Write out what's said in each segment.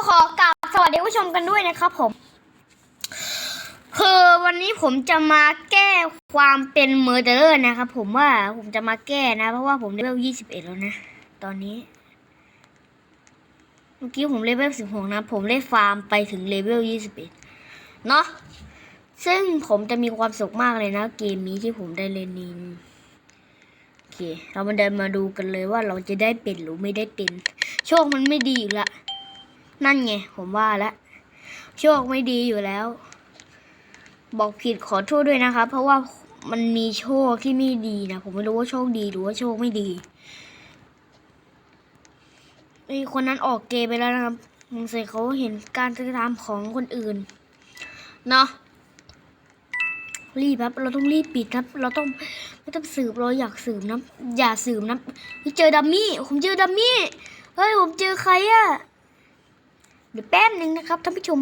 ก็ขอกราบสวัสดีผู้ชมกันด้วยนะครับผม คือวันนี้ผมจะมาแก้ความเป็นเมอร์เดอร์นะครับผมว่าผมจะมาแก้นะ เพราะว่าผมเลเวลยี่สิบเอ็ดแล้วนะ ตอนนี้ เมื่อกี้ผมเลเวลสิบหกนะ ผมได้ฟาร์มไปถึงเลเวลยี่สิบเอ็ดเนาะซึ่งผมจะมีความสุขมากเลยนะ เกมนี้ที่ผมได้เล่นนี้โอเค เรามาเดินมาดูกันเลยว่าเราจะได้เป็นหรือไม่ได้เป็น โชคมันไม่ดีอยู่ละ นั่นไง ผมว่าแล้วโชคไม่ดีอยู่แล้ว บอกผิดขอโทษด้วยนะครับ เพราะว่ามันมีโชคที่ไม่ดีนะ ผมไม่รู้ว่าโชคดีหรือว่าโชคไม่ดีไอคนนั้นออกเกมไปแล้วนะครับสงสัยเขาเห็นการกระทำของคนอื่น เนาะรีบครับ เราต้องรีบปิดครับ เราต้องไม่ต้องสืบเราอยากสืบนะอย่าสืบนะเจอดัมมี่ ผมเจอดัมมี่ เฮ้ย ผมเจอใครอะ เดี๋ยวแป๊บหนึ่งนะครับท่านผู้ชม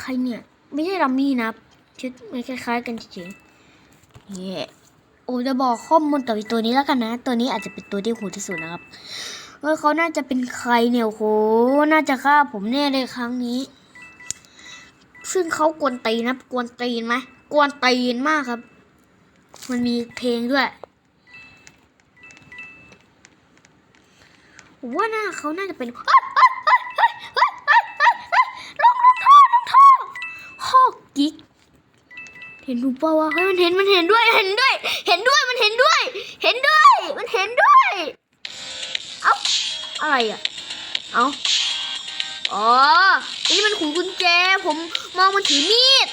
ใครเนี่ย ไม่ใช่ดัมมี่นะชุดมันคล้ายๆกันเฉยๆเนี่ยโอ้จะบอกข้อมูลต่ออีกตัวนี้แล้วกันนะ ตัวนี้อาจจะเป็นตัวที่โหดที่สุดนะครับเฮ้ยเขาน่าจะเป็นใครเนี่ยโอ้โหน่าจะฆ่าผมแน่เลยครั้งนี้ ซึ่งเขากวนตีนนะกวนตีนไหมกวนตีนมากครับ มันมีเพลงด้วยว่าหน้าเขาน่าจะเป็น เห็นดูเปล่าวะเฮ้ยมันเห็นมันเห็นด้วยเห็นด้วย เห็นด้วยมันเห็นด้วย เห็นด้วย มันเห็นด้วย เอ้าอะไรอะ เอ้าอ๋ออันนี่มันขุนกุญแจ ผมมองมันถือมีด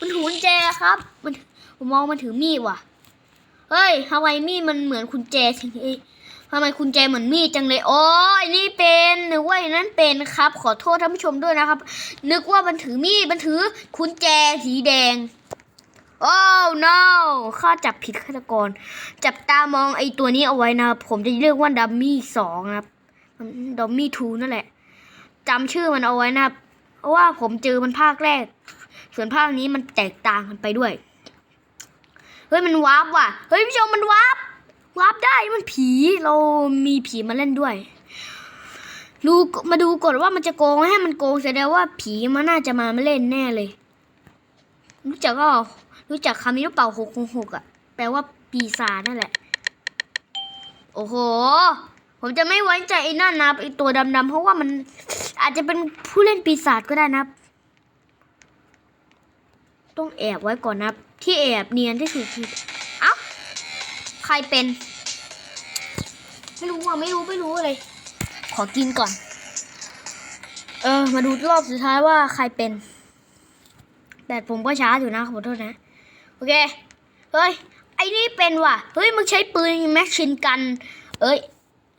มันถือกุญแจครับ มันผมมองมันถือมีดว่ะ เฮ้ยทำไมมีดมันเหมือนกุญแจสิเอ้ทำไมกุญแจเหมือนมีดจังเลยโอ้ยนี่เป็นนึกว่าอย่างนั้นเป็นครับ ขอโทษท่านผู้ชมด้วยนะครับ นึกว่ามันถือมีดมันถือกุญแจสีแดง โอ้ no ข้าจับผิดฆาตกร จับตามองไอ้ตัวนี้เอาไว้นะผมจะเรียกว่าดัมมี่สองนะครับดัมมี่ทูนั่นแหละจำชื่อมันเอาไว้นะเพราะว่าผมเจอมันภาคแรก ส่วนภาคนี้มันแตกต่างกันไปด้วย เฮ้ยมันวาร์ปว่ะ เฮ้ยผู้ชมมันวาร์ปวาร์ปได้มันผีเรามีผีมาเล่นด้วยดูมาดูก่อนว่ามันจะโกงให้มันโกงแสดงว่าผีมันน่าจะมามาเล่นแน่เลย รู้จักก็ รู้จักคำนี้หรือเปล่าหกหกอะ แปลว่าปีศาจนั่นแหละ โอ้โห ผมจะไม่ไว้ใจไอ้นั่นนะไอ้ตัวดำๆเพราะว่ามันอาจจะเป็นผู้เล่นปีศาจก็ได้นับต้องแอบไว้ก่อนนับที่แอบเนียนที่สุดคือเอ้า ใครเป็น ไม่รู้อะ ไม่รู้ไม่รู้เลย ขอกินก่อน เออ มาดูรอบสุดท้ายว่าใครเป็นแบตผมก็ช้าอยู่นะ ขอโทษนะ โอเค เฮ้ย ไอ้นี่เป็นว่ะ เฮ้ย มึงใช้ปืนแมชชินกัน เอ้ย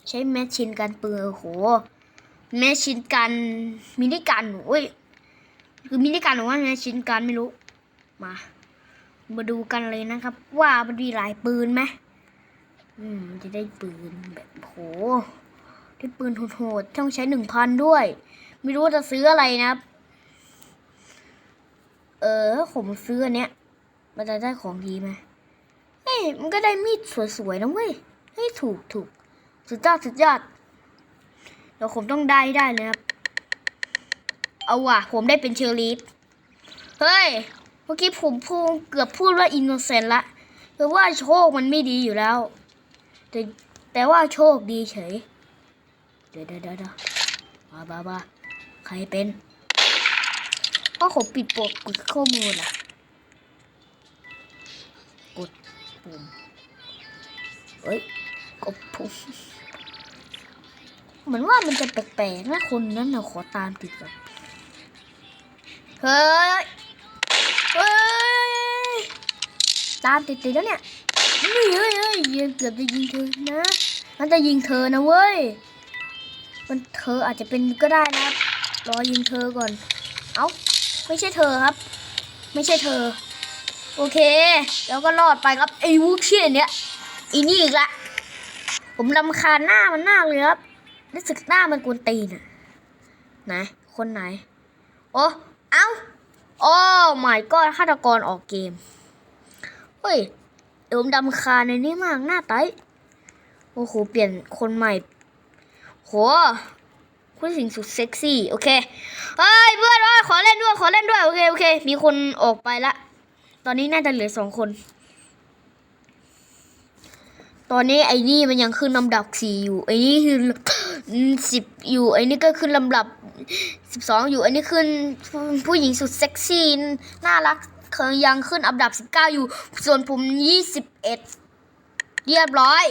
ใช้แมชชินกันปืนโอ้โหแมชชินกันมินิกันเอ้ย คือมินิกันหรือว่าแมชชินกันไม่รู้ มา มาดูกันเลยนะครับ ว่ามันมีหลายปืนไหมอืมจะได้ปืนแบบโหได้ปืนโหดๆต้องใช้หนึ่งพันด้วย ไม่รู้จะซื้ออะไรนะ เออ ผมซื้อเนี้ย มันจะได้ของดีไหมเฮ้ยมันก็ได้มีดสวยๆนะเว้ยเฮ้ยถูกถูกสุดยอดสุดยอดเดี๋ยวผมต้องได้ได้เลยครับเอาว่ะ ผมได้เป็นเชอร์ลีฟเฮ้ย เมื่อกี้ผมพูดเกือบพูดว่าอินโนเซนต์ละคือว่าโชคมันไม่ดีอยู่แล้ว แต่แต่ว่าโชคดีเฉย เดี๋ยวเดี๋ยวเดี๋ยวเดี๋ยวมาบ้าบ้าใครเป็น ก็ผมปิดปกกดข้อมูลอะ ดปุ่มเอ้ยกดปุ่มเหมือนว่ามันจะแปลกๆนะคนนั้นน่ะขอตามติดก่อนเฮ้ยเฮ้ยตามติดติดๆแล้วเนี่ยนี่เฮ้ยเฮ้ยยิงเกือบจะยิงเธอนะมันจะยิงเธอนะเว้ยมันเธออาจจะเป็นก็ได้นะครับรอยิงเธอก่อน เอ้าไม่ใช่เธอครับ ไม่ใช่เธอ โอเค แล้วก็รอดไปครับไอ้วูเชียนเนี้ยอีนี่อีกละ ผมรำคาหน้ามันมาเลยครับรู้สึกหน้ามันกวนตีนอะไหนคนไหน โอ้เอ้าโอ้ไม่ก็ฆาตกรออกเกม เฮ้ยเดี๋ยวผมดำคาในนี้มากหน้าไตโอ้โห เปลี่ยนคนใหม่ โหผู้หญิงสุดเซ็กซี่ โอเค เฮ้ยเพื่อนเอ้ยขอเล่นด้วย ขอเล่นด้วย โอเค โอเค มีคนออกไปละ อนนี้น่าจะเหลือสองคน ตอนนี้ไอ้นี่มันยังขึ้นลำดับสี่อยู่ ไอ้นี่คือสิบอยู่ ไอ้นี่ก็ขึ้นลำดับสิบสองอยู่ ไอ้นี่ขึ้นผู้หญิงสุดเซ็กซี่น่ารักเคยยังขึ้นอันดับสิบเก้าอยู่ ส่วนผมยี่สิบเอ็ดเรียบร้อย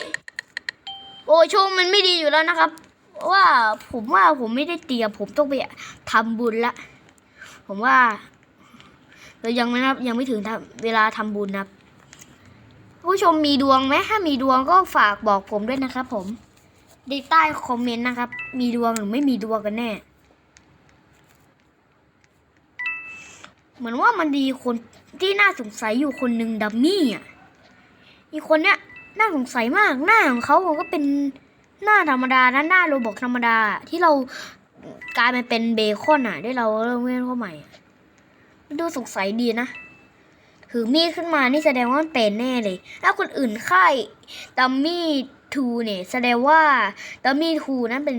โอ้ยโชคมันไม่ดีอยู่แล้วนะครับ ว่าผมว่าผมไม่ได้เตรียมผมต้องไปทำบุญละ ผมว่า เรายังไม่นับยังไม่ถึงเวลาทำบุญนะครับผู้ชมมีดวงไหมถ้ามีดวงก็ฝากบอกผมด้วยนะครับ ผมในใต้คอมเมนต์นะครับ มีดวงหรือไม่มีดวงกันแน่ เหมือนว่ามันดีคนที่น่าสงสัยอยู่คนหนึ่งดัมมี่อะอีคนเนี้ยน่าสงสัยมากหน้าของเขาก็เป็นหน้าธรรมดานะหน้าโรบอกธรรมดาที่เรากลายมาเป็นเบคอนอะที่เราเริ่มเล่นเข้าใหม่ ดูสงสัยดีนะถือมีดขึ้นมานี่แสดงว่ามันเป็นแน่เลย ถ้าคนอื่นค่ายดัมมี่ทูเนี่ยแสดงว่าดัมมี่ทูนั้นเป็น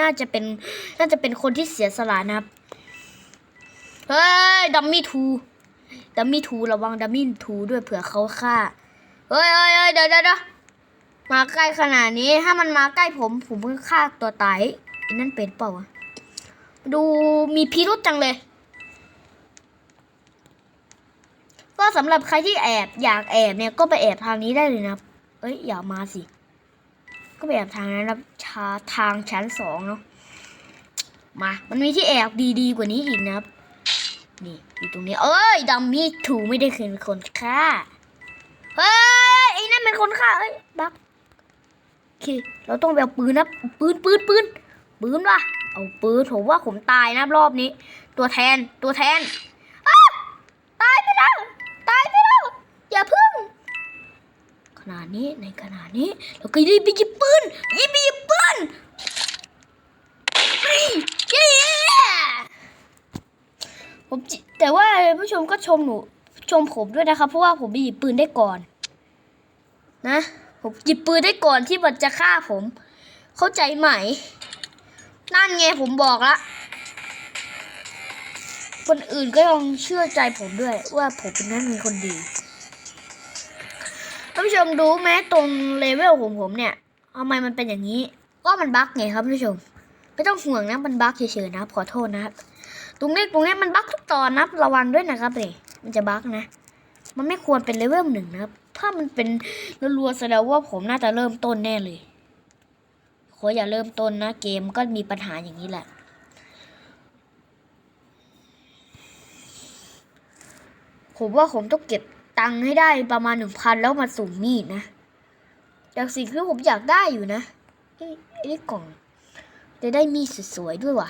น่าจะเป็นน่าจะเป็นคนที่เสียสละนะครับเฮ้ยดัมมี่ทูดัมมี่ทูระวังดัมมี่ทูด้วยเผื่อเขาฆ่าเฮ้ยเฮ้ยเฮ้ยเดี๋ยวเดี๋ยวมาใกล้ขนาดนี้ถ้ามันมาใกล้ผมผมก็ฆ่าตัวตายนั่นเป็นเปล่าวะดูมีพิรุษจังเลย ก็สำหรับใครที่แอบอยากแอบเนี่ยก็ไปแอบทางนี้ได้เลยนะเอ้ยอย่ามาสิ ก็ไปแอบทางนั้นนะชาทางชั้นสองเนาะมา มันมีที่แอบดีๆกว่านี้อีกนะครับ นี่อยู่ตรงนี้ เอ้ยดัมมี่ถูไม่ได้เป็นคนฆ่า เฮ้ยไอ้นั่นเป็นคนฆ่าเอ้ยบักโอเค เราต้องไปเอาปืนนะปืนปืนปืนปืนว่ะเอาปืนผมว่าผมตายนะรอบนี้ ตัวแทนตัวแทนตายไปแล้ว ขนาดนี้ในขนาดนี้เราก็รีบไปหยิบปืนรีบไปหยิบปืนผมจิแต่ว่าผู้ชมก็ชมหนูชมผมด้วยนะครับ เพราะว่าผมไปหยิบปืนได้ก่อน นะผมหยิบปืนได้ก่อนที่มันจะฆ่าผม เข้าใจไหม นั่นไงผมบอกละคนอื่นก็ยังเชื่อใจผมด้วยว่าผมเป็นนั้นเป็นคนดี ท่านผู้ชมรู้ไหมตรงเลเวลของผมเนี่ยทำไมมันเป็นอย่างนี้ ก็มันบั๊กไงครับท่านผู้ชม ไม่ต้องห่วงนะมันบั๊กเฉยๆนะครับขอโทษนะครับ ตรงนี้ตรงนี้มันบั๊กทุกตอนนะระวังด้วยนะครับเลยมันจะบั๊กนะ มันไม่ควรเป็นเลเวลหนึ่งนะครับ ถ้ามันเป็นรัวๆแสดงว่าผมน่าจะเริ่มต้นแน่เลยขออย่าเริ่มต้นนะเกมก็มีปัญหาอย่างนี้แหละผมว่าผมต้องเก็บ ตังค์ให้ได้ประมาณหนึ่งพันแล้วมาสุ่มมีดนะจากสิ่งที่ผมอยากได้อยู่นะเอ้ไอ้กล่อง จะได้มีดสวยๆด้วยว่ะ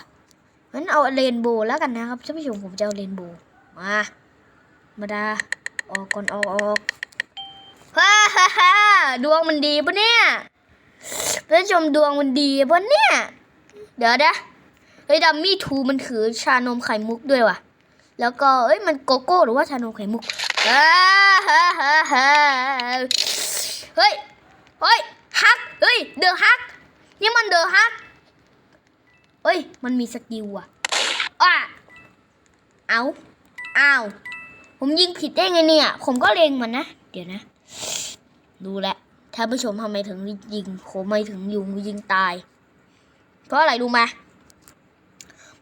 งั้นเอาเรนโบว์แล้วกันนะครับท่านผู้ชมผมจะเอาเรนโบว์มามาดาออกก่อนออกออกฮ่าฮ่าฮ่าดวงมันดีปะเนี่ยท่านผู้ชมดวงมันดีปะเนี่ย เดี๋ยวนะเฮ้ดัมมี่ทูมันถือชานมไข่มุกด้วยว่ะ แล้วก็เอ้ยมันโกโก้หรือว่าชานมไข่มุก เฮ้ย เฮ้ย ฮัก เฮ้ย เดอะฮัก นี่มันเดอะฮัก เฮ้ย มันมีสกิลว่ะอะเอาอ้าว ผมยิงผิดได้ไงเนี่ย ผมก็เล็งมันนะ เดี๋ยวนะ ดูแลวท่านผู้ชมทำไมถึงยิง ผมไม่ถึงยุงยิงตาย เพราะอะไรรู้ไหม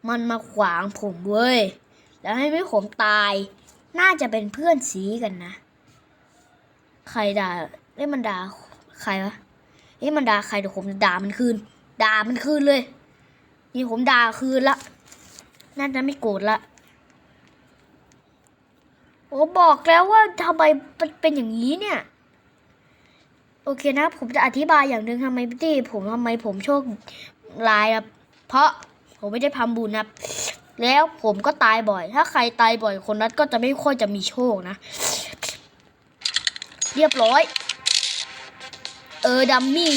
มันมาขวางผมเว้ย แล้วให้ไม่ผมตาย น่าจะเป็นเพื่อนสีกันนะ ใครด่าเอ้มันด่าใครวะเอ้ยมันด่าใครเดี๋ยวผมด่ามันคืน ด่ามันคืนเลย นี่ผมด่าคืนละน่าจะไม่โกรธละโอ้บอกแล้วว่าทำไมเป็นอย่างนี้เนี่ย โอเคนะ ผมจะอธิบายอย่างหนึ่งทำไมที่ผมทำไมผมโชคร้ายครับเพราะผมไม่ได้ทำบุญนะ แล้วผมก็ตายบ่อย ถ้าใครตายบ่อยคนนั้นก็จะไม่ค่อยจะมีโชคนะ เรียบร้อย เออดัมมี่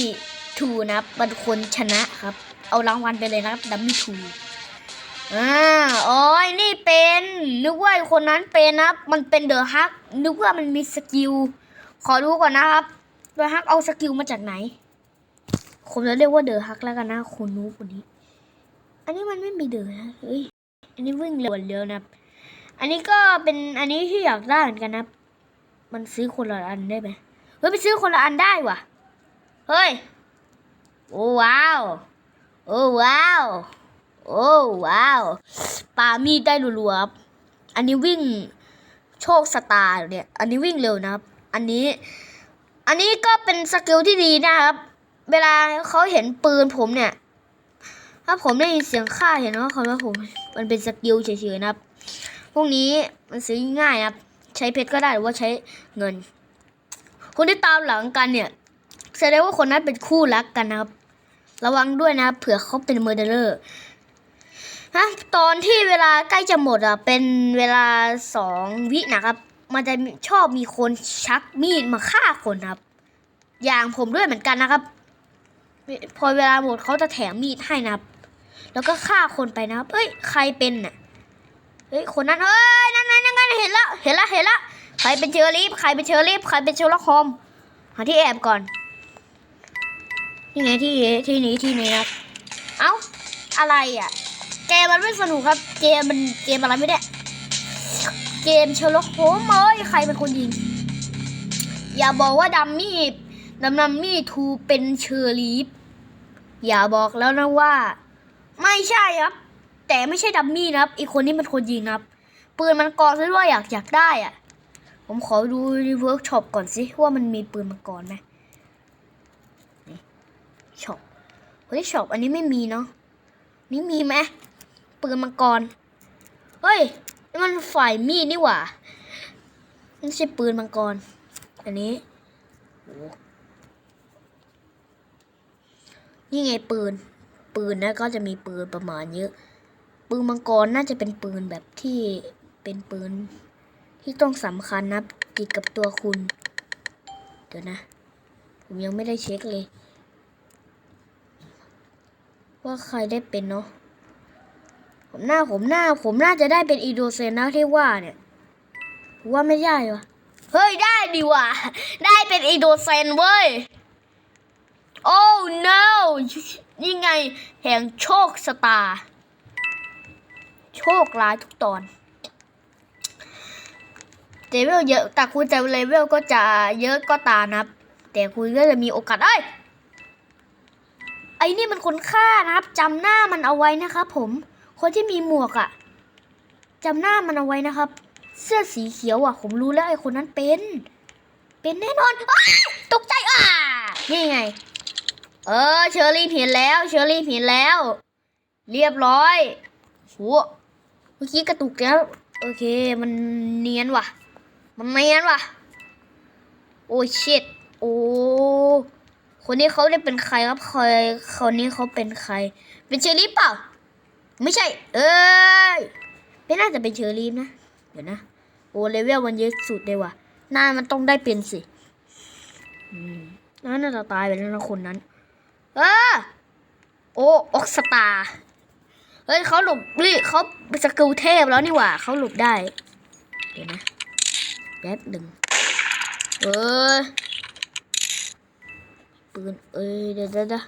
ทูนับเป็นคนชนะครับ เอารางวัลไปเลยนะครับดัมมี่ทูอ่าอ๋อนี่เป็น นึกว่าคนนั้นเป็นนะ มันเป็นเดอะฮัก นึกว่ามันมีสกิล ขอดูก่อนนะครับ เดอะฮักเอาสกิลมาจากไหน ผมจะเรียกว่าเดอะฮักแล้วกันนะคนนู้คนนี้ อันนี้มันไม่มีเดินนะเฮ้ย อันนี้วิ่งเร็วเร็วนะครับอันนี้ก็เป็นอันนี้ที่อยากได้เหมือนกันนะ มันซื้อคนละอันได้ไหมเฮ้ยไปซื้อคนละอันได้ว่ะ เฮ้ย โอ้ว้าว โอ้ว้าว โอ้ว้าว ปามีดได้รัวๆอันนี้วิ่งโชคสตาร์เนี่ย อันนี้วิ่งเร็วนะครับ อันนี้ อันนี้ก็เป็นสกิลที่ดีนะครับ เวลาเขาเห็นปืนผมเนี่ย ถ้าผมได้ยินเสียงฆ่าเห็นว่าเขาว่าผมมันเป็นสกิลเฉยๆนะครับ พวกนี้มันซื้อง่ายนะครับใช้เพชรก็ได้หรือว่าใช้เงิน คนที่ตามหลังกันเนี่ยแสดงว่าคนนั้นเป็นคู่รักกันนะครับ ระวังด้วยนะครับเผื่อเขาเป็นเมอร์เดอร์ฮะตอนที่เวลาใกล้จะหมดอะเป็นเวลาสองวินะครับ มันจะชอบมีคนชักมีดมาฆ่าคนครับ อย่างผมด้วยเหมือนกันนะครับ พอเวลาหมดเขาจะแถมมีดให้นะครับ แล้วก็ฆ่าคนไปนะครับเฮ้ยใครเป็นน่ะเฮ้ยคนนั้นเฮ้ยนั่นไงนั่นเห็นแล้วเห็นแล้วเห็นแล้วใครเป็นเชอรี่ใครเป็นเชอรี่ใครเป็นเชอร์ล็อกโฮมหาที่แอบก่อนนี่ไงที่ที่นี้ที่นี้ครับเอ้าอะไรอะเกมมันไม่สนุกครับเกมมันเกมอะไรไม่ได้เกมเชอร์ล็อกโฮมเอ้ยใครเป็นคนยิงอย่าบอกว่าดัมมี่ดัมดัมมี่ทูเป็นเชอร์ลีฟอย่าบอกแล้วนะว่า ไม่ใช่ครับ แต่ไม่ใช่ดัมมี่นะครับ อีกคนนี้เป็นคนยิงนะครับ ปืนมันกรซะด้วยอยากอยากได้อะ ผมขอดูในเวิร์กช็อปก่อนสิว่ามันมีปืนมังกรไหมนี่ช็อปเฮ้ยช็อปอันนี้ไม่มีเนาะนี่มีไหมปืนมังกรเฮ้ยนี่มันฝ่ายมีดนี่หว่าไม่ใช่ปืนมังกร อันนี้นี่ไงปืน ปืนนะก็จะมีปืนประมาณเยอะ ปืนมังกรน่าจะเป็นปืนแบบที่เป็นปืน ที่ต้องสำคัญนะติดกับตัวคุณ เดี๋ยวนะ ผมยังไม่ได้เช็คเลย ว่าใครได้เป็นเนาะผมหน้าผมหน้า ผมน่าจะได้เป็นอีโดเซนนะที่ว่าเนี่ยผมว่าไม่ได้วะเฮ้ยได้ดีว่ะ ได้เป็นอีโดเซนเว้ยโอ้ no ยังไงแห่งโชคสตาร์โชคร้ายทุกตอนเลเวลเยอะแต่คุณจะเลเวลก็จะเยอะก็ตานะครับ แต่คุณก็จะมีโอกาสเอ้ยไอ้นี่มันคนฆ่านะครับจำหน้ามันเอาไว้นะครับผม คนที่มีหมวกอะจำหน้ามันเอาไว้นะครับ เสื้อสีเขียวอะผมรู้แล้วไอ้คนนั้นเป็น เป็นแน่นอนอตกใจอะนี่ไง เออ เชอรี่เห็นแล้ว เชอรี่เห็นแล้ว เรียบร้อยโหเมื่อกี้กระตุกแล้ว โอเค มันเนียนว่ะ มันเนียนว่ะ โอ้ชิตโอ้ คนนี้เขาได้เป็นใครครับใครคนนี้เขาเป็นใคร เป็นเชอรี่เปล่า ไม่ใช่ เอ้ย ไม่น่าจะเป็นเชอรี่นะ เดี๋ยวนะ โอ้เลเวลมันเยอะสุดเลยว่ะหน้ามันต้องได้เป็นสิ อืมน่าจะตายไปแล้วนะคนนั้น เออโอ้ออกสตาร์เฮ้ยเขาหลบนี่เขาสกิลเทพแล้วนี่หว่าเขาหลบได้ เดี๋ยวนะแป๊บหนึ่งเออปืนเอ้ยเดี๋ยวเดี๋ยว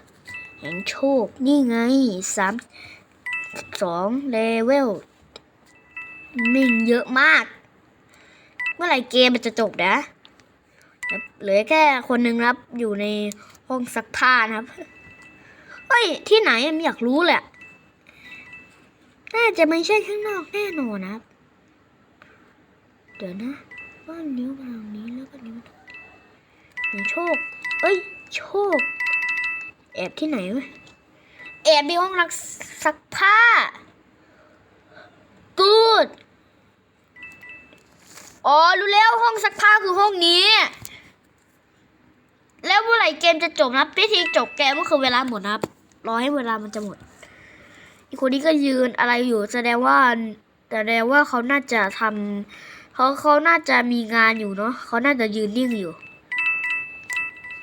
แห่งโชค นี่ไงสามสองเลเวลนึ่งเยอะมาก เมื่อไหร่เกมมันจะจบนะเหลือแค่คนหนึ่งครับอยู่ในห้องซักผ้านะครับ เฮ้ย ที่ไหนอะไม่อยากรู้แหละน่าจะไม่ใช่ข้างนอกแน่นอนนะครับเดี๋ยวนะว่านิ้วมาตรงนี้แล้วก็นิ้วหนโชค เอ้ย โชค แอบที่ไหนวะแอบในห้องรักซักผ้า กูด อ๋อ รู้แล้วห้องซักผ้าคือห้องนี้ แล้วเมื่อไหร่เกมจะจบนะพิธีจบเกมก็คือเวลาหมดนะ รอให้เวลามันจะหมด อีกคนนี้ก็ยืนอะไรอยู่ แสดงว่าแสดงว่าเขาน่าจะทำเขาเขาน่าจะมีงานอยู่เนาะเขาน่าจะยืนนิ่งอยู่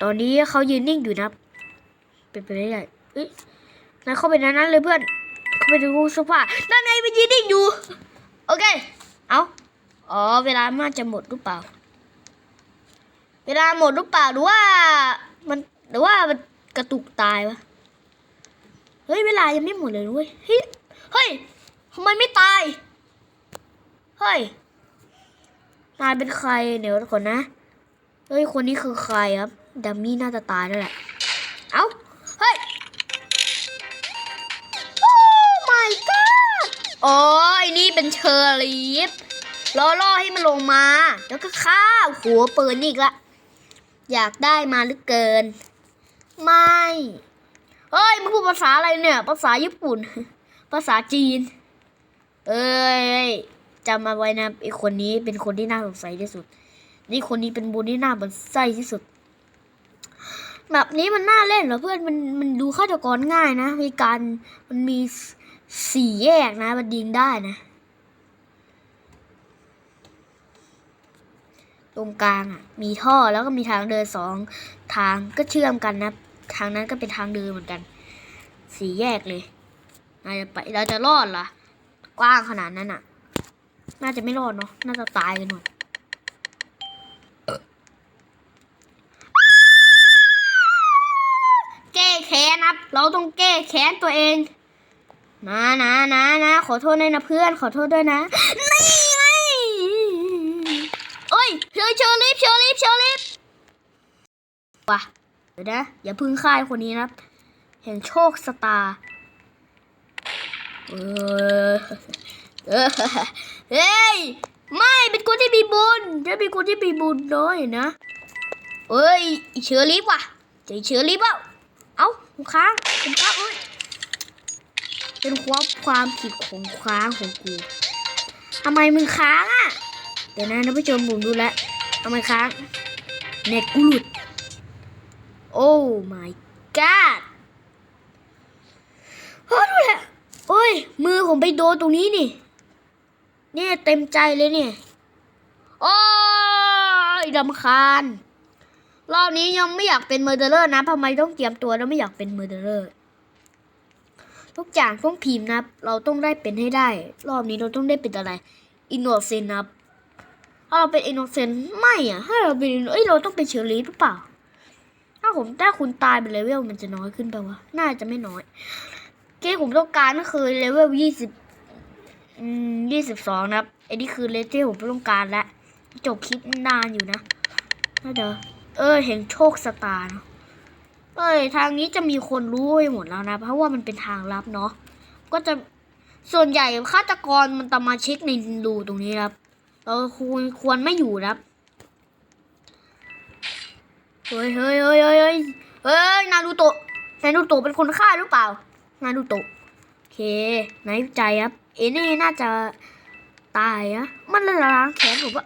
ตอนนี้เขายืนนิ่งอยู่นะเป็นไปได้ไงเอ้ยนายเข้าไปในนั้นเลยเพื่อน เข้าไปในห้องเสื้อผ้านั่นไงมันยืนนิ่งอยู่ โอเค เอาอ๋อ เวลามันจะหมดหรือเปล่า เวลาหมดหรือเปล่าหรือว่ามันหรือว่ามันกระตุกตายวะ เฮ้ยเวลายังไม่หมดเลยเว้ยเฮ้ยเฮ้ยทำไมไม่ตาย เฮ้ยนายเป็นใครเดี๋ยวก่อนนะ เฮ้ยคนนี้คือใครครับดัมมี่น่าจะตายแล้วแหละ เอ้า เฮ้ย โอ้ my god โอ้ยนี่เป็นเชอร์ลีฟรอล่อให้มันลงมา แล้วก็ข้าหัวปืนอีกละ อยากได้มาหรือเกิน ไม่ เฮ้ยมึงพูดภาษาอะไรเนี่ย ภาษาญี่ปุ่น ภาษาจีน เอ้ยจำมาไว้นะไอคนนี้เป็นคนที่น่าสงสัยที่สุด นี่คนนี้เป็นบุญที่น่าบันไส้ที่สุด แบบนี้มันน่าเล่นเหรอเพื่อนมันมันดูฆาตกรง่ายนะ มีการมันมีสี่แยกนะ มันยิงได้นะ ตรงกลางอะ มีท่อแล้วก็มีทางเดินสองทางก็เชื่อมกันนะ ทางนั้นก็เป็นทางเดินเหมือนกัน สี่แยกเลยเราจะไปเราจะรอดเหรอกว้างขนาดนั้นอะ น่าจะไม่รอดเนาะน่าจะตายกันหมดแก้แค้นครับ เราต้องแก้แค้นตัวเองนะนะนะนะขอโทษด้วยนะเพื่อน ขอโทษด้วยนะนี่ไงเอ้ยเชอเชอรีบเชอรีบเชอรีบว่ะ เดี๋ยวนะ อย่าพึ่งค่ายคนนี้นะครับแห่งโชคสตาร์เออเฮ้ย ไม่เป็นคนที่มีบุญจะเป็นคนที่มีบุญน้อยนะเอ้ยอีเชอรีบว่ะจอเชอรีบเปล่าเอ้าค้างผมค้างเอ้ยเป็นความความผิดของค้างของกูทำไมมึงค้างอะ เดี๋ยวนะท่านผู้ชมผมดูแลทำไมค้างเน็ตกูหลุด โอ้ my god เฮ้ยดูแหละโอ้ย มือผมไปโดนตรงนี้นี่ เนี่ยเต็มใจเลยเนี่ย โอ้ยดำคาญ รอบนี้ยังไม่อยากเป็นเมอร์เดอร์นะทำไมต้องเตรียมตัวแล้วไม่อยากเป็นเมอร์เดอร์ทุกอย่างต้องพิมพ์นะ เราต้องได้เป็นให้ได้ รอบนี้เราต้องได้เป็นอะไร อินโนเซนนะถ้าเราเป็นอินโนเซนไม่อะถ้าเราเป็นเอ้ยเราต้องเป็นเชอร์ลีหรือเปล่า ถ้าผมถ้าคุณตายเป็นเลเวลมันจะน้อยขึ้นไปวะ น่าจะไม่น้อย เกมผมต้องการก็คือเลเวลยี่สิบยี่สิบสองนะครับไอ้นี่คือเลเวลที่ผมต้องการแล้วจบคลิปนานอยู่นะน่าจะเออเห็นโชคสตาร์เนอะเอ้ยทางนี้จะมีคนรู้ไปหมดแล้วนะ เพราะว่ามันเป็นทางลับเนาะก็จะส่วนใหญ่ฆาตกรมันจะมาเช็คในรูตรงนี้ครับเราควรควรไม่อยู่นะครับ เฮ้ยเฮ้ยเฮ้ยเฮ้ยเฮ้ยเฮ้ยนารูโตะนารูโตะเป็นคนฆ่าหรือเปล่า นารูโตะโอเคไหนใจครับ เอ็นี่น่าจะตายอะมันละล้างแขนผมว่า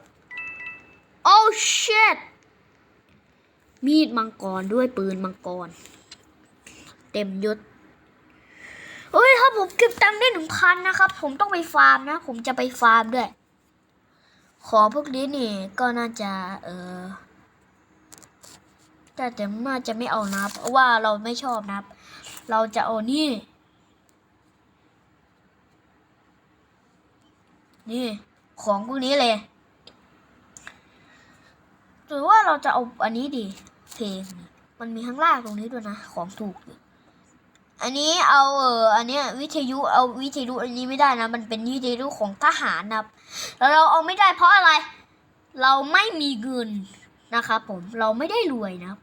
โอ้ shit มีดมังกรด้วยปืนมังกร เต็มยศเฮ้ยถ้าผมเก็บตังค์ได้หนึ่งพันนะครับ ผมต้องไปฟาร์มนะ ผมจะไปฟาร์มด้วย ขอพวกนี้นี่ก็น่าจะ เออ แต่แต่น่าจะไม่เอานะเพราะว่าเราไม่ชอบนับเราจะเอานี่ นี่ของพวกนี้เลยหรือว่าเราจะเอาอันนี้ดี เพลงมันมีข้างล่างตรงนี้ด้วยนะ ของถูก อันนี้เอาเอออันเนี้ยวิทยุเอาวิทยุอันนี้ไม่ได้นะ มันเป็นวิทยุของทหารนับแล้วเราเอาไม่ได้เพราะอะไร เราไม่มีเงินนะครับผมเราไม่ได้รวยนับ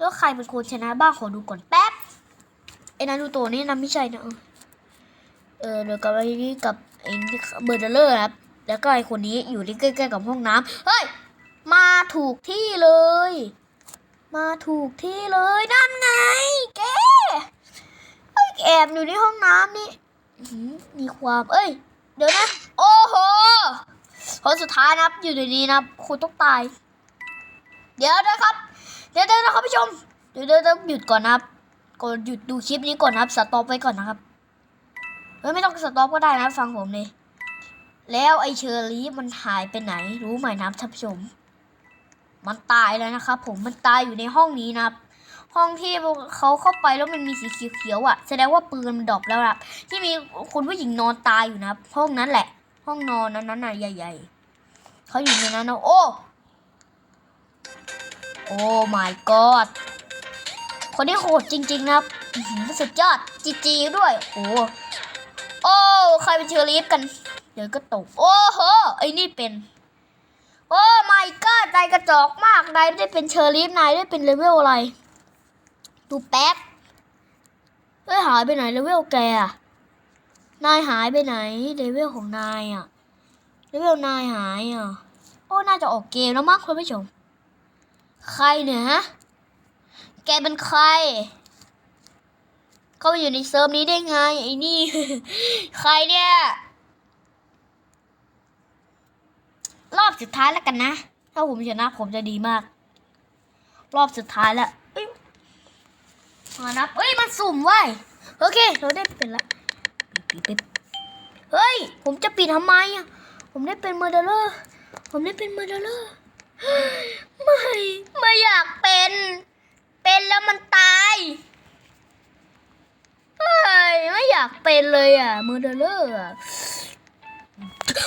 แล้วใครเป็นคนชนะบ้างขอดูก่อนแป๊บไอ้นารูโตะนี่นะไม่ใช่นะเออเดี๋ยวกับไอ้นี่กับไอ้นี่เบอร์เดอร์ครับ แล้วก็ไอ้คนนี้อยู่ที่ใกล้ๆกับห้องน้ำเฮ้ยมาถูกที่เลย มาถูกที่เลยนั่นไงแกเอ้ยแอบอยู่ในห้องน้ำนี่มีความเอ้ย เดี๋ยวนะ โอ้โหคนสุดท้ายนับอยู่ในนี้นะครับคุณต้องตาย เดี๋ยวนะครับ เดี๋ยวเดี๋ยวนะครับผู้ชม เดี๋ยวเดี๋ยวต้องหยุดก่อนนะครับก่อนหยุดดูคลิปนี้ก่อนนะครับสต็อปไว้ก่อนนะครับเฮ้ยไม่ต้องสต็อปก็ได้นะฟังผมเลยแล้วไอเชอรี่มันหายไปไหน รู้ไหมนะครับท่านผู้ชม มันตายแล้วนะครับผมมันตายอยู่ในห้องนี้นะครับ ห้องที่เขาเข้าไปแล้วมันมีสีเขียวๆอะ แสดงว่าปืนมันดรอปแล้วนะครับที่มีคุณผู้หญิงนอนตายอยู่นะครับห้องนั้นแหละ ห้องนอนนั้นน่ะใหญ่ ๆเขาอยู่ในนั้นนะโอ้ โอ้ my god คนนี้โหดจริง ๆ นะครับอื้อหือสุดยอดจีจีด้วย โอ้โอ้ใครเป็นเชอรีฟกัน เดี๋ยวก็ตก โอ้โหไอ้นี่เป็น โอ้ไม่ก็ใจกระจอกมากนายไม่ได้เป็นเชอรีฟนายได้เป็นเลเวลอะไร ดูแป๊บเฮ้ยหายไปไหนเลเวลแกอะนายหายไปไหนเลเวลของนายอะเลเวลนายหายอะโอ้ น่าจะออกเกมแล้วมั้งคุณผู้ชม ใครเนี่ยฮะ แกเป็นใคร เข้ามาอยู่ในเซิร์ฟนี้ได้ไงไอ้นี่ ใครเนี่ย รอบสุดท้ายแล้วกันนะ ถ้าผมชนะผมจะดีมาก รอบสุดท้ายแล้วอ้ยมานับเอ้ยมันสุ่มไว้ยโอเค เราได้เป็นละเฮ้ย ผมจะปิดทำไมอะ ผมได้เป็นเมอร์เดอร์ ผมได้เป็นเมอร์เดอร์ ไม่ ไม่อยากเป็น เป็นแล้วมันตายเฮ้ยไม่อยากเป็นเลยอะเมอร์เดอร์อะ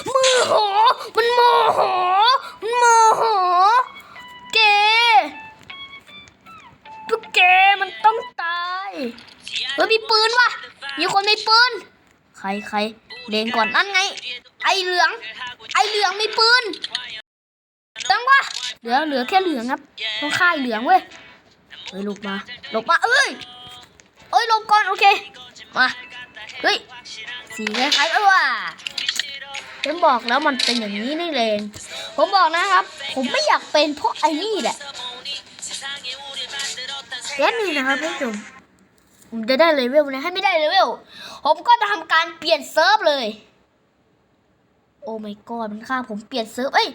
โมโหมันโมโหมันโมโหเกพวกแกมันต้องตายเฮ้ยมีปืนว่ะ มีคนมีปืน ใครใครเลงก่อนนั่นไง ไอเหลือง ไอเหลืองมีปืน เหลืองวะเหลือเหลือแค่เหลืองครับ ต้องฆ่าไอ้เหลืองเว้ยเฮ้ยหลบมาหลบมาเอ้ยเอ้ยหลบก่อนโอเคมาเฮ้ยสีคล้ายๆเออว่ะผมบอกแล้วมันเป็นอย่างนี้นี่เองผมบอกนะครับ ผมไม่อยากเป็นเพราะไอ้นี่แหละและนี่นะครับท่านผู้ชมผมจะได้เลเวลนะให้ไม่ได้เลเวลผมก็จะทำการเปลี่ยนเซิร์ฟเลย โอ้ my god มันฆ่าผมเปลี่ยนเซิร์ฟเอ้ย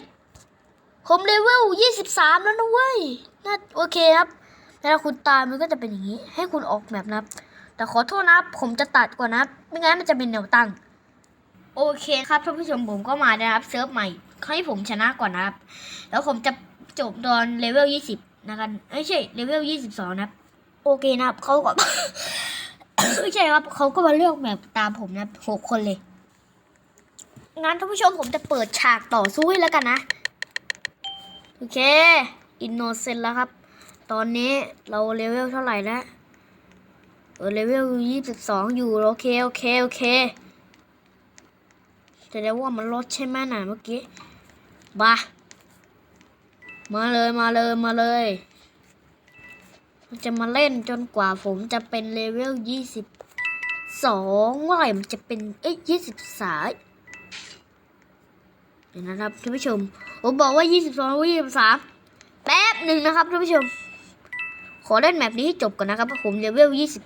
ผมเลเวลยี่สิบสามแล้วนะเว้ยน่าโอเคครับแต่ถ้าคุณตายมันก็จะเป็นอย่างนี้ ให้คุณออกแบบนะครับ แต่ขอโทษนะผมจะตัดก่อนนะไม่งั้นมันจะเป็นแนวตั้ง โอเคครับท่านผู้ชมผมก็มานะครับเซิร์ฟใหม่ให้ผมชนะก่อนนะครับ แล้วผมจะจบตอนเลเวลยี่สิบนะครับไม่ใช่เลเวลยี่สิบสองนะครับ โอเคนะครับเขาก็ไม่ใช่ครับเขาก็มาเลือกแบบตามผมนะหกคนเลยงั้นท่านผู้ชมผมจะเปิดฉากต่อสู้ให้แล้วกันนะ โอเค อินโนเซนแล้วครับ ตอนนี้เราเลเวลเท่าไหร่แล้วเออเลเวลยี่สิบสองอยู่ โอเค โอเค โอเคแสดงว่ามันลดใช่ไหมน่ะเมื่อกี้บามาเลยมาเลยมาเลยจะมาเล่นจนกว่าผมจะเป็นเลเวลยี่สิบสองเมื่อไหร่มันจะเป็น เอ้ยยี่สิบสาม เดี๋ยวนะครับท่านผู้ชม ผมบอกว่ายี่สิบสองยี่สิบสาแป๊บหนึ่งนะครับท่านผู้ชม ขอเล่นแมปนี้ให้จบก่อนนะครับเพราะผมเลเวลยี่สิบ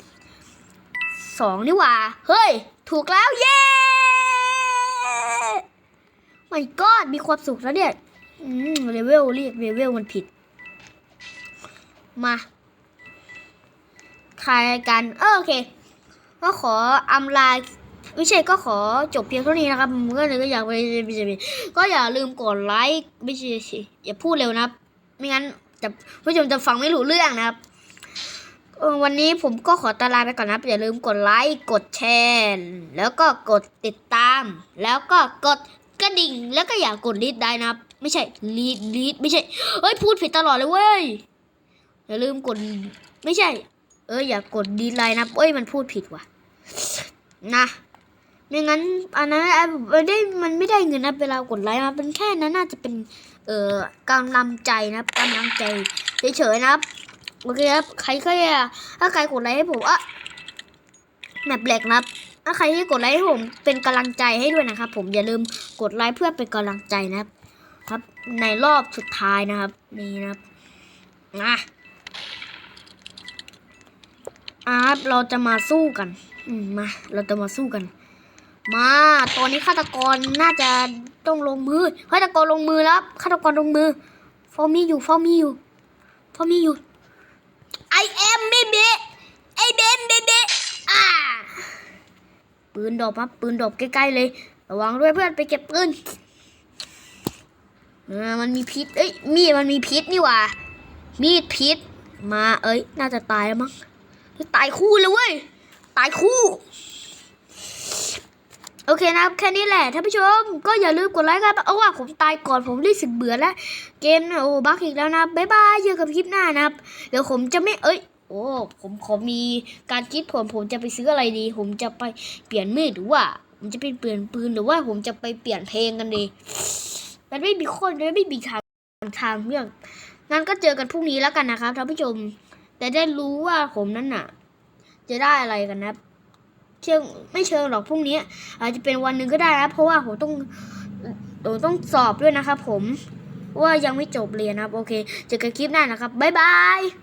สองนี่หว่า เฮ้ย ถูกแล้ว เย้ไม่ก็มีความสุขแล้วเนี่ยเลเวลเรียกเลเวลมันผิด มาคลายกันเออโอเค ก็ขออำลา ไม่ใช่ก็ขอจบเพียงเท่านี้นะครับผมก็เลยก็อยากไปไม่ใช่ก็อย่าลืมกดไลค์ไม่ใช่สิอย่าพูดเร็วนะครับ ไม่งั้นจะผู้ชมจะฟังไม่รู้เรื่องนะครับวันนี้ผมก็ขอตวลาไปก่อนนะอย่าลืมกดไลค์กดแชร์แล้วก็กดติดตาม แล้วก็กดกระดิ่งแล้วก็อย่ากดลีดได้นะครับไม่ใช่ลีดลีดไม่ใช่เอ้ยพูดผิดตลอดเลยเว้ยอย่าลืมกดไม่ใช่ เอออย่ากดดีไลน์นะเอ้ยมันพูดผิดว่ะ นะ ไม่งั้นอันนั้นอะมันได้มันไม่ได้เงินนะเวลากดไลค์นะเป็นแค่นั้นน่าจะเป็นเอ่อกำลังใจนะกำลังใจเฉยๆนะครับโอเคครับใครก็อย่าถ้าใครกดไลค์ให้ผมอะแมปแบล็กนะครับ ถ้าใครที่กดไลค์ให้ผมเป็นกำลังใจให้ด้วยนะครับ ผมอย่าลืมกดไลค์เพื่อเป็นกำลังใจนะครับ ครับในรอบสุดท้ายนะครับ นี่นะครับนะอาร์ตเราจะมาสู้กัน อืมมา เราจะมาสู้กัน มา ตอนนี้ฆาตกรน่าจะต้องลงมือฆาตกรลงมือแล้วฆาตกรลงมือฟอร์มีอยู่ฟอร์มีอยู่ฟอร์มีอยู่ I am baby ไอเบนเบบีอ่าปืนดอกครับปืนดอกใกล้ๆเลย ระวังด้วยเพื่อนไปเก็บปืนมันมีพิษเอ้ยมีดมันมีพิษนี่หว่า มีดพิษ มาเอ้ย น่าจะตายแล้วมั้งตายคู่เลยเว้ย ตายคู่ โอเคนะครับแค่นี้แหละท่านผู้ชม ก็อย่าลืมกดไลค์กันเอาว่าผมตายก่อนผมรู้สึกเบื่อแล้วเกมนะโอ้บักอีกแล้วนะบ๊ายบายเจอกันคลิปหน้านะครับ เดี๋ยวผมจะไม่เอ้ยโอ้ผมขอมีการคิดผมผมจะไปซื้ออะไรดี ผมจะไปเปลี่ยนมีดหรือว่า ผมจะไปเปลี่ยนปืนหรือว่าผมจะไปเปลี่ยนเพลงกันดีมันไม่มีคนมันไม่มีทางทางเรื่องงั้นก็เจอกันพรุ่งนี้แล้วกันนะครับท่านผู้ชม แต่ได้รู้ว่าผมนั้นน่ะ จะได้อะไรกันนะครับ เชิงไม่เชิงหรอกพรุ่งนี้ อาจจะเป็นวันหนึ่งก็ได้นะเพราะว่าผมต้องผมต้องสอบด้วยนะครับผมว่ายังไม่จบเรียนนะครับ โอเคเจอกันคลิปหน้านะครับบ๊ายบาย